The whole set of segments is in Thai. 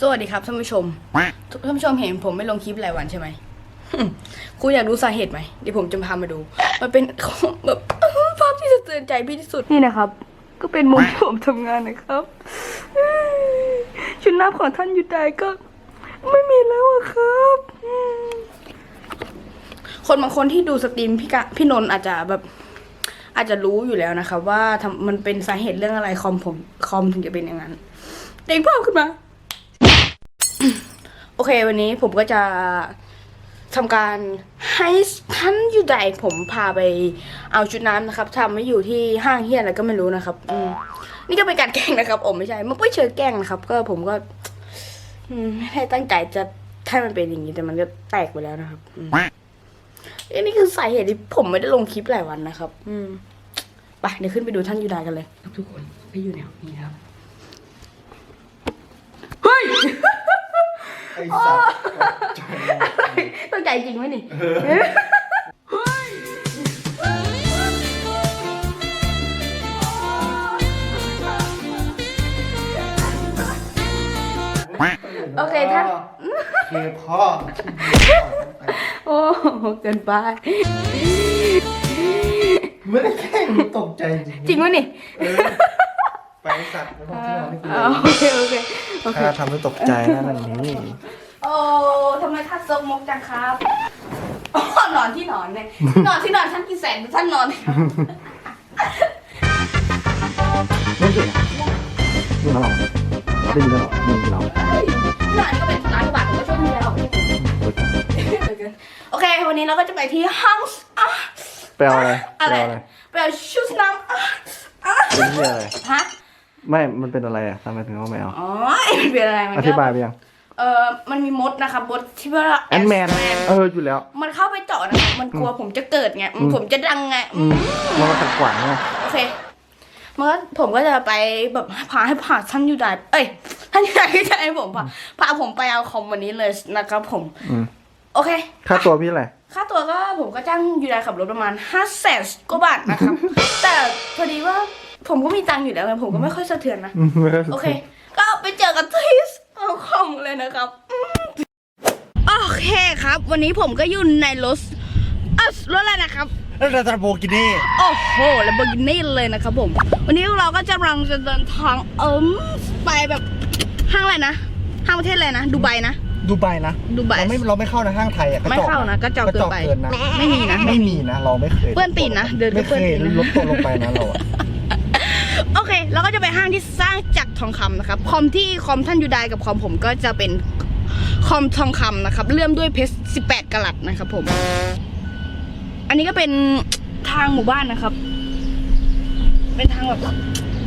สวัสดีครับท่านผู้ชม ท่านผู้ชมเห็นผมไม่ลงคลิปหลายวันใช่ไหม คุณอยากรู้สาเหตุไหมเดี๋ยวผมจะพามาดู มันเป็นแบบภาพที่สะเทือนใจพี่ที่สุด นี่นะครับ ก็เป็นมุมที่ผมทำงานนะครับ ชุดนับของท่านอยู่ใดก็ ไม่มีแล้วอะครับ คนบางคนที่ดูสตรีมพี่กะพี่นนท์อาจจะแบบอาจจะรู้อยู่แล้วนะครับว่าทำมันเป็นสาเหตุเรื่องอะไรคอมผมคอมถึงจะเป็นอย่างนั้นเด้งภาพขึ้นมา โอเค วันนี้ผมก็จะทำการให้ท่านอยู่ใดผมพาไปเอาชุดน้ำนะครับทำไว้อยู่ที่ห้างเฮียอะไรก็ไม่รู้นะครับอืมนี่ก็เป็นการแกล้งนะครับผมไม่ใช่มันไม่เชิงแกล้งนะครับ ก็ผมก็อืมไม่ได้ตั้งใจจะให้มันเป็นอย่างนี้แต่มันก็แตกไปแล้วนะครับอืมอันนี้คือสาเหตุที่ผมไม่ได้ลงคลิปหลายวันนะครับ อืมไปเดี๋ยวขึ้นไปดูท่านยูไดกันเลยครับทุกคนไปอยู่แนวนี้ครับเฮ้ย ไอ้สัตว์ใจหมดต้องใจจริงไหมนี่โอเคท่านเคพ่อโอ้เกินไปไม่ได้แกล้งตกใจจริงจริงไหมนี่เออ ไปไอ้สัตว์ไม่ต้องที่นอนให้กูอ๋อโอเคโอเคโอเค ข้าทำให้ตกใจนะนั่นนี่โอ้ทำไมท่านซกมกจังครับอ๋อนอนที่นอนเนี่ยนอนที่นอนท่านกี่แสนท่านนอนเนี่ยไม่เก่งนี่มาลองได้ยินแล้วหรอมึงเรานอนก็เป็นร้านกว่าบาทผมก็ช่วยไม่ได้หรอกโอเค วันนี้เราก็จะไปที่ห้างอะไปเอาอะไรอะไรไปเอาอะไร ไปเอาชุดน้ำอะอะเป็นที่อะไรฮะ ไม่มันเป็นอะไรอะทำไมถึงเอาไม่เอาอ๋อมันเป็นอะไรมันอก็ธิบายไปยังเออมันมีมดนะครับมดที่ว่าแอนแมนเอออยู่แล้ว มันเข้าไปเจาะนะครับมันกลัวผมจะเกิดไงอืมผมจะดังไงอืมมันมาขัดขวางไงโอเคเมื่อผมก็จะไปแบบพาให้ผ่าท่านยูไดเอ้ยท่านยูไดก็จะให้ผมพาพาผมไปเอาคอมวันนี้เลยนะครับผม อืมโอเค ค่าตัวพี่อะไรค่าตัวก็ผมก็จ้างยูไดขับรถประมาณห้าแสนกว่าบาทนะครับ แต่พอดีว่า ผมก็มีตังค์อยู่แล้วไงผมก็ไม่ค่อยสะเทือนนะอืมไม่ค่อยสะโอดวกเค ก็ไปเจอกันที่เอาคอมเลยนะครับอืมโอเคครับ วันนี้ผมก็อยู่ในรถอะรถอะไรนะครับ แล้วแต่ตาโบกินี่ โอ้โหแล้วเบอร์กินี่เลยนะครับผม วันนี้เราก็จะกำลังจะเดินทางเอิมไปแบบห้างอะไรนะ ห้างประเทศอะไรนะ ดูไบนะ ดูไบนะ ดูไบ เราไม่เราไม่เข้านะห้างไทยอะกระไม่จอกเข้านะกระจอกกระจอกเกิเกินนไปนะ ไม่มีนะ ไม่มีนะ เราไม่เคยเปื้อนตีนนะเดินก็ไม่เปื้เคอนยตีนนะ ลดตัวลงไปนะเราอะ โอเคเราก็จะไปห้างที่สร้างจากทองคำนะครับคอมที่คอมท่านยูไดกับคอมผมก็จะเป็นคอมทองคำนะครับเลื่อมด้วยเพชร18กะรัตนะครับผม อันนี้ก็เป็นทางหมู่บ้านนะครับ เป็นทางแบบ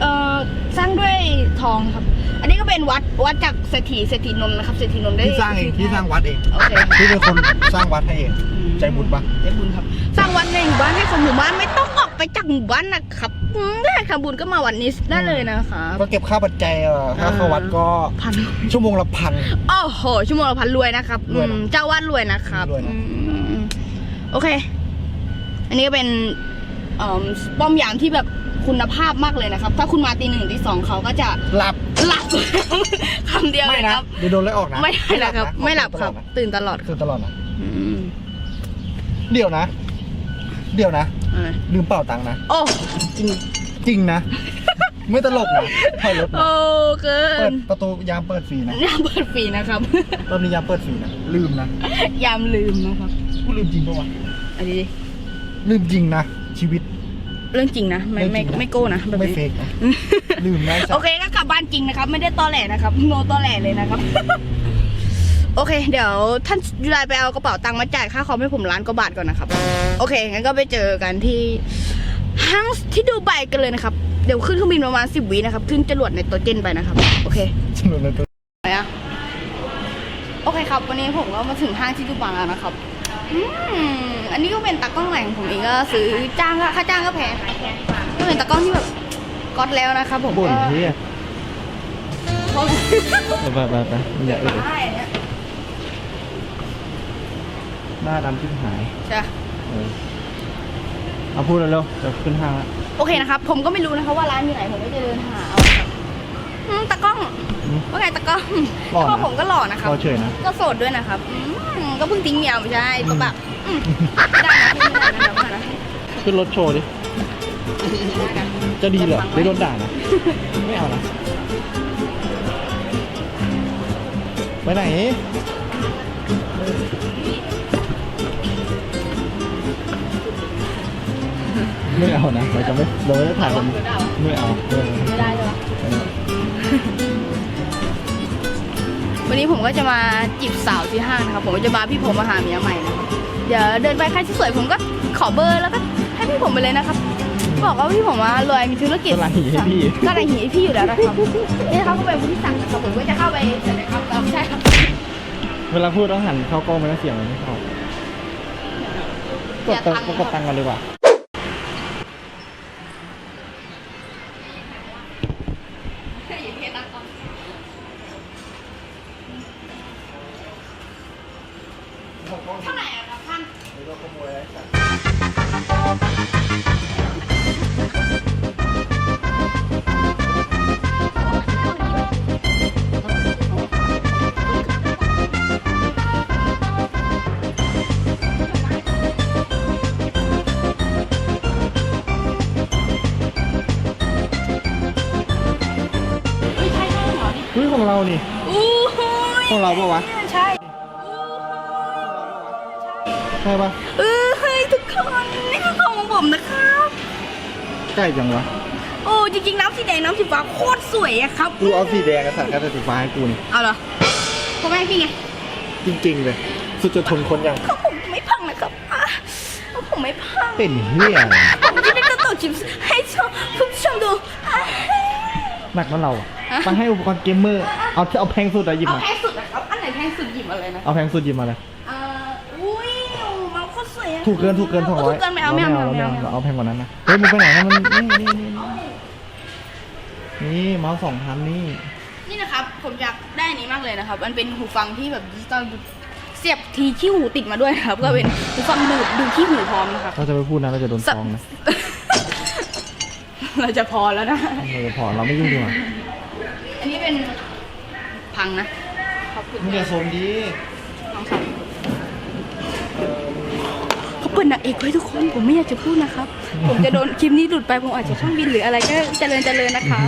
เอ่อสร้างด้วยทองครับ อันนี้ก็เป็นวัดวัดจากเศรษฐีเศรษฐีนนท์นะครับเศรษฐีนนท์ได้ที่สร้างเองที่สร้างวัดเองโอเคที่เป็นคนสร้างวัดให้เอง ใจบุญปะใจบุญครับ สร้างวัดในหมู่บ้านให้คนหมู่บ้านไม่ต้องออก ไปจากหมู่บ้านนะครับอืมได้ทำบุญก็มาวันนี้ได้เลยนะครับก็เก็บค่าปัจจัยเอ่อค่าเข้าวัดก็พันชั่วโมงละพันโอ้โหชั่วโมงละพันรวยนะครับรวยนะอืมเจ้าวาดรวยนะครับรวยนะอืมโอเค อันนี้ก็เป็นเอ่อป้อมยามที่แบบคุณภาพมากเลยนะครับ ถ้าคุณมาตีหนึ่งตีสองเขาก็จะหลับหลับคำเดียวเลไม่ยนะครับเดี๋ยวโดนไล่ออกนะ ไม่ได้นะครับ ไม่หลับครับ ตื่นตลอดคือตลอดนะอืมเดี๋ยวนะ เดี๋ยวนะ อะไรลืมเป่าตังค์นะ โอ้จริงจริงนะ ไม่ตลกนะถอยรถนะโอ้เกิเปิดนประตูยามเปิดฟรีนะยามเปิดฟรีนะครับ รอบนี้ยามเปิดฟรีนะ ลืมนะยามลืมนะครับ กูลืมจริงปะวะ อันนี้ดิลืมจริงนะ ชีวิต เรื่องจริงนะไม่ไม่เรื่องจริงนะไม่โก้นะแบบไม่นี้เฟกนะ ลืมนะไอ้สัโอสเคก็กลับบ้านจริงนะครับ ไม่ได้ตอแหลนะครับโนตอแหลเลยนะครับ โอเค เดี๋ยวท่านยูไลไปเอากระเป๋าตังค์มาจ่ายค่าคอมให้ผมล้านกว่าบาทก่อนนะครับ โอเค งั้นก็ไปเจอกันที่ห้างที่ดูไบกันเลยนะครับ เดี๋ยวขึ้นเครื่องบินประมาณสิบวินะครับ ขึ้นจรวดในตัวเจนไปนะครับ โอเคจำนวนเลยตัวไหนอะโอเคครับ วันนี้ผมก็มาถึงห้างที่ดูไบแล้วนะครับ อืม อันนี้ก็เป็นตากล้องใหม่ของผมเองก็ซื้อจ้างก็ค่าจ้างก็แพงก็เป็นตากล้องที่แบบก๊อตแล้วนะครับผมบ่นก็เฮียเพราะไปไปไปอย่าเออใช่เนี่ย หน้าดำชิบหายใช่ปะเออเอาพูดเร็วๆเดี๋ยวขึ้นห้างละโอเคนะครับ ผมก็ไม่รู้นะคะว่าร้านอยู่ไหน ผมก็จะเดินหาเอาครับอืมตากล้อง อืม ว่าไงแต่ก็หล่อนะ พ่อผมก็หล่อนะครับ รอเฉยนะ ก็โสดด้วยนะครับอืมก็เพิ่งทิ้งเมียไม่ใช่ก็แบบอืมได้นะไม่ได้นะแบบนั้นนะขึ้นรถโชว์ดิจะดีเหรอได้โดนด่านะ ไม่เอานะไปไหน เอานะเราจะไม่เราไม่ได้ถ่ายคนไม่เอาไม่เอาไม่ได้เลยวันนี้ผมก็จะมาจีบสาวที่ห้างนะครับ ผมก็จะมาพี่ผมมาหาเมียใหม่นะครับเดี๋ยวเดินไปใครที่สวยผมก็ขอเบอร์แล้วก็ให้พี่ผมไปเลยนะครับ บอกว่าพี่ผมว่ารวยมีธุรกิจกำลังหีให้พี่ก็อะไรหีให้พี่อยู่แล้วนะครับนี่นะครับก็เป็นผู้ที่สั่งนะครับผมก็จะเข้าไปเสร็จนะครับเราไม่ใช่ครับเวลาพูดต้องหันเข้ากล้องไม่ต้องเสียงมันไม่เข้ากดตังค์กดตังค์กันดีกว่า เท่าไหร่อะครับท่านไม่ใช่ใช่เหรอเฮ้ยของเรานี่อู้หูยของเราปะวะ ใช่ ใช่ปะเออเฮ้ยทุกคนนี่คือของของผมนะครับ ใกล้จังวะโอ้จริงๆน้ำสีแดงน้ำสีฟ้าโคตรสวยอะครับกูเอาสีแดงกับสัตว์แค่สีฟ้าให้กูนี่เอาเหรอทำไมพี่ไงจริงๆเลย สุดจะทนคนอย่างเขาผมไม่พังนะครับอะผมไม่พังเป็นเฮียอะไรผมจะได้กระโดดชิมให้ชมคุณผู้ชมดูอะหนักนั่นเราอะฮะไปให้อุปกรณ์เกมเมอร์เอาเอาแพงสุดอะหยิบเอามาแพงสุดนะครับอันไหนแพงสุดหยิบมาเลยนะ เอาแพงสุดหยิบมาเลย อ่าอุ้ยโอ้มันโคตรสวยอะ ถูกเกินถูกเกินสองร้อยถูกเกินไม่เอาไม่เอาไม่เอาไม่เอา เราเอาแพงกว่านั้นนะเฮ้ยมึงไปไหนนะมันนี่นี่นี่นี่นี่เมาส์สองพันนี่นี่นะครับ ผมอยากได้อันนี้มากเลยนะครับ มันเป็นหูฟังที่แบบดิจิตอลเสียบทีขี้หูติดมาด้วยนะครับ ก็เป็นหูฟังดูดดูขี้หูพร้อมนะครับ เราจะไปพูดนะเราจะโดนฟ้องนะเราจะพอแล้วนะเราจะพอเราไม่ยุ่งดีกว่าอันนี้เป็นพังนะขอบคุณมึงอย่าโซมดี น้องครับ เขาเปิดนางเอกไว้ทุกคน ผมไม่อยากจะพูดนะครับ ผมจะโดนคลิปนี้หลุดไป ผมอาจจะช่องบินหรืออะไรก็เจริญเจริญนะคะ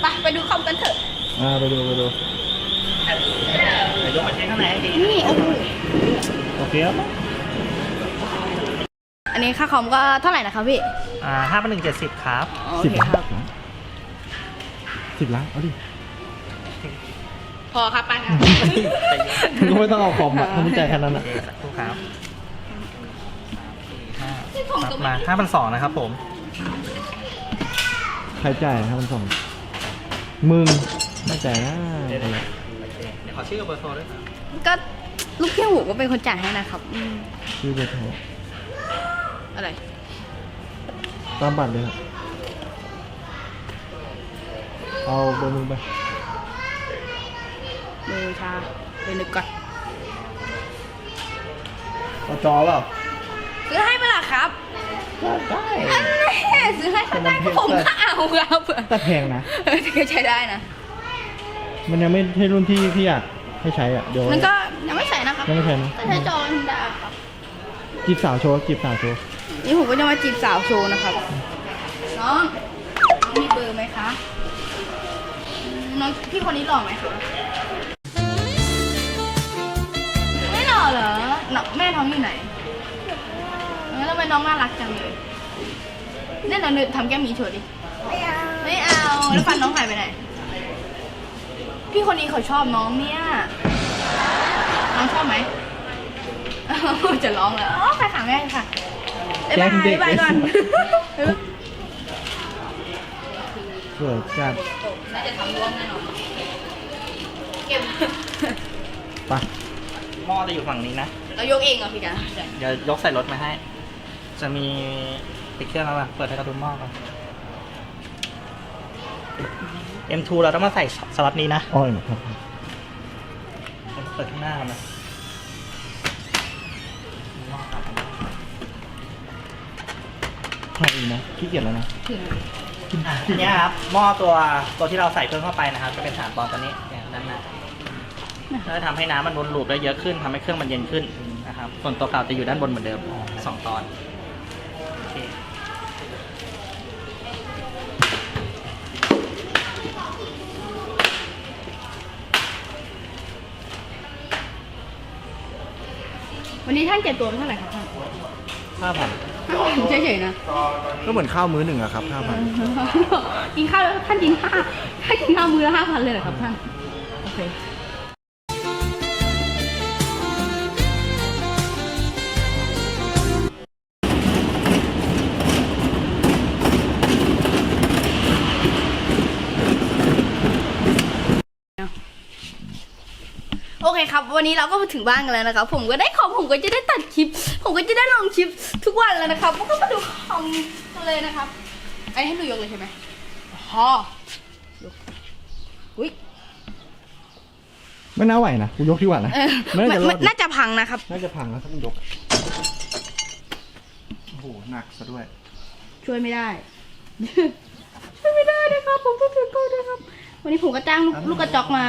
ไปไปดูคอมกันเถอะอ่าไปดูไปดูนี่โอ้โหโอเคครับอันนี้ค่าคอมก็เท่าไหร่นะครับพี่ อ่าห้าพันหนึ่งเจ็ดสิบครับโอสิบเคล้านครับสิบล้านเอาดิพอครับไปครับมึงก็ไม่ต้องเอาคอมอะถ้ามึงจ่ายแค่นั้นโออะเคสักครู่ครับห้าที่ผม ครับก็มาไม่ห้าพันสองนะครับผมใครจ่ายครับมันสองมึงไม่จ่ายนะโอเคเดี๋ยวขอชื่อกับเบอร์โทรด้วยครับก็ลูกพี่หูก็เป็นคนจ่ายให้นะครับอืมชื่อเบอร์โทรอะไร ตามบัตรเลยครับเอาเบอร์มึงไปมือชาไปนึกก่อนเอาจอเปล่าซื้อให้เปะล่า ครับได้อันแน่ซื้อให้ก็ได้ก็ผมก็เอาครับแต่แพงนะเออก็ใช้ได้นะ มันยังไม่ใช่รุ่นที่พี่อยากให้ใช้อะเดี๋ยวมันก็ยังไม่ใส่นะครับยังไม่ใช่นะก็ใช้จอธรรมดาครับจีบสาวโชว์จีบสาวโชว์นี่ผมก็จะมาจีบสาวโชว์นะครับน้องน้องมีเบอร์ไหมคะอืมน้องพี่คนนี้หล่อไหมคะไม่หล่อเหรอน้องแม่ท้องอยู่ไหน เออแล้วทำไมน้องน่ารักจังเลยเนี่ยเราทำแก้มหมีโชว์ดิไม่เอา แล้วฟันน้องหายไปไหน พี่คนนี้เขาชอบน้องเนี่ย น้องชอบไหมอ้าวจะร้องแล้วอ๋อค่ะค่ะแม่ค่ะบ๊ายบายบ๊ายบายก่อน สวยจัดน่าจะทำร่วงแน่นอนเก็บไปหม้อจะอยู่ฝั่งนี้นะ เรายกเองเหรอพี่กาเดี๋ยวยกใส่รถมาให้ จะมีติดเครื่องแล้วล่ะเปิดให้กระดุมหม้อก่อน M2 เราต้องมาใส่สล็อตนี้นะอ้อยครับเปิดข้างหน้านะหม้อครับใช่อีกนะขี้เกียจแล้วนะถึงอะอันเนี้ยครับหม้อตัวตัวที่เราใส่เพิ่มเข้าไปนะครับ จะเป็นสามปอนด์ตัวนี้เนี่ยด้านหน้าก็จะทำให้น้ำมันวนลูปได้เยอะขึ้นทำให้เครื่องมันเย็นขึ้นนะครับ ส่วนตัวเก่าจะอยู่ด้านบนเหมือนเดิมสองตอน วันนี้ท่านเก็บตัวเป็นเท่าไหร่ครับท่านห้าพันเฉยๆนะ ก็เหมือนข้าวมื้อหนึ่งอะครับห้าพันกินข้าวแล้วท่านกินข้าวท่านกินข้าวมื้อละห้าพันเลยเหรอครับท่าน โอเค คครับ วันนี้เราก็มาถึงบ้านกันแล้วนะครับ ผมก็ได้คอมผมก็จะได้ตัดคลิป ผมก็จะได้ลงคลิปทุกวันแล้วนะครับก็มาดูคอมกันเลยนะครับ ไอ้ให้หนูยกเลยใช่ไหมอ๋อยกอุ้ยไม่น่าไหวนะกูยกที่หว่านะเออไม่น่าจะรอดน่าจะพังนะครับ น่าจะพังแล้วถ้ามึงยกโอ้โหหนักซะด้วย ช่วยไม่ได้ช่วยไม่ได้นะครับ ผมต้องถือกล้องด้วยครับ วันนี้ผมก็จ้างลูกลูกกระจอกมา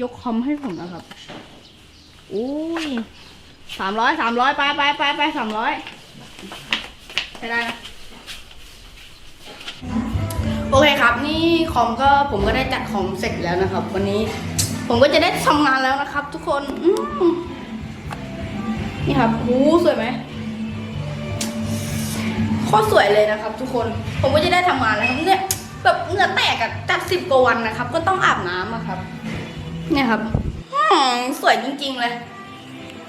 ยกคอมให้ผมนะครับ อุ้ยสามร้อยสามร้อยไปไปไปไปสามร้อยใช้ได้นะโอเคครับ นี่คอมก็ผมก็ได้จัดคอมเสร็จแล้วนะครับ วันนี้ผมก็จะได้ทำงานแล้วนะครับ ทุกคนอืมนี่ครับหูสวยไหมโคตรสวยเลยนะครับ ทุกคน ผมก็จะได้ทำงานแล้วครับเนี่ยแบบเหงื่อแตกอะจัดสิบกว่าวันนะครับ ก็ต้องอาบน้ำอะครับ เนี่ยครับสวยจริง ๆ เลย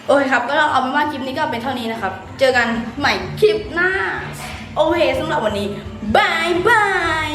โอเคครับ ก็เอาเป็นว่าคลิปนี้ก็เป็นเท่านี้นะครับ เจอกันใหม่คลิปหน้า โอเคสำหรับวันนี้บายบาย